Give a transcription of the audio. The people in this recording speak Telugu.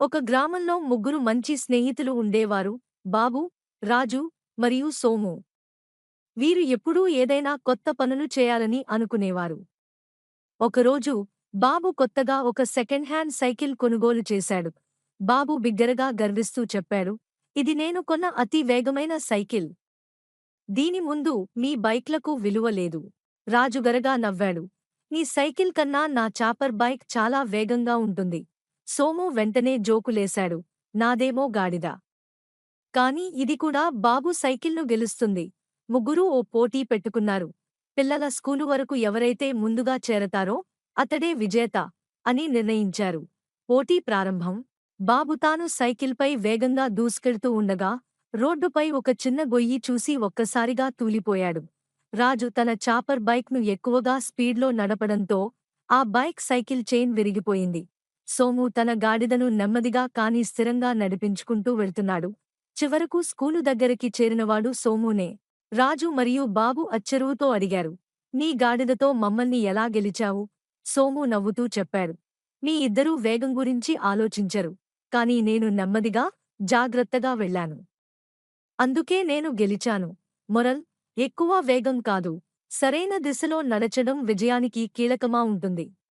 ఒక గ్రామంలో ముగ్గురు మంచి స్నేహితులు ఉండేవారు బాబు రాజు మరియు సోము. వీరు ఎప్పుడూ ఏదైనా కొత్త పనులు చేయాలని అనుకునేవారు. ఒకరోజు బాబు కొత్తగా ఒక సెకండ్ హ్యాండ్ సైకిల్ కొనుగోలు చేశాడు. బాబు బిగ్గరగా గర్విస్తూ చెప్పాడు ఇది నేను కొన్న అతి వేగమైన సైకిల్. దీని ముందు మీ బైక్లకు విలువ లేదు రాజుగరగా నవ్వాడు. నీ సైకిల్ కన్నా నా చాపర్ బైక్ చాలా వేగంగా ఉంటుంది. సోము వెంటనే జోకులేశాడు. నాదేమో గాడిద. కాని ఇది కూడా బాబు సైకిల్ను గెలుస్తుంది. ముగ్గురూ ఓ పోటీ పెట్టుకున్నారు. పిల్లల స్కూలు వరకు ఎవరైతే ముందుగా చేరతారో అతడే విజేత అని నిర్ణయించారు. పోటీ ప్రారంభం. బాబు తాను సైకిల్పై వేగంగా దూసుకెళ్తూ ఉండగా రోడ్డుపై ఒక చిన్న గొయ్యి చూసి ఒక్కసారిగా తూలిపోయాడు. రాజు తన చాపర్ బైక్ను ఎక్కువగా స్పీడ్లో నడపడంతో ఆ బైక్ సైకిల్ చైన్ విరిగిపోయింది. సోము తన గాడిదను నెమ్మదిగా కాని స్థిరంగా నడిపించుకుంటూ వెళ్తున్నాడు. చివరకు స్కూలు దగ్గరికి చేరినవాడు సోమునే. రాజు మరియు బాబు అచ్చెరువుతో అడిగారు. నీ గాడిదతో మమ్మల్ని ఎలా గెలిచావు? సోము నవ్వుతూ చెప్పాడు. మీ ఇద్దరూ వేగం గురించి ఆలోచించరు. కాని నేను నెమ్మదిగా జాగ్రత్తగా వెళ్ళాను. అందుకే నేను గెలిచాను. మొరల్ ఎక్కువ వేగం కాదు. సరైన దిశలో నడచడం విజయానికి కీలకమా ఉంటుంది.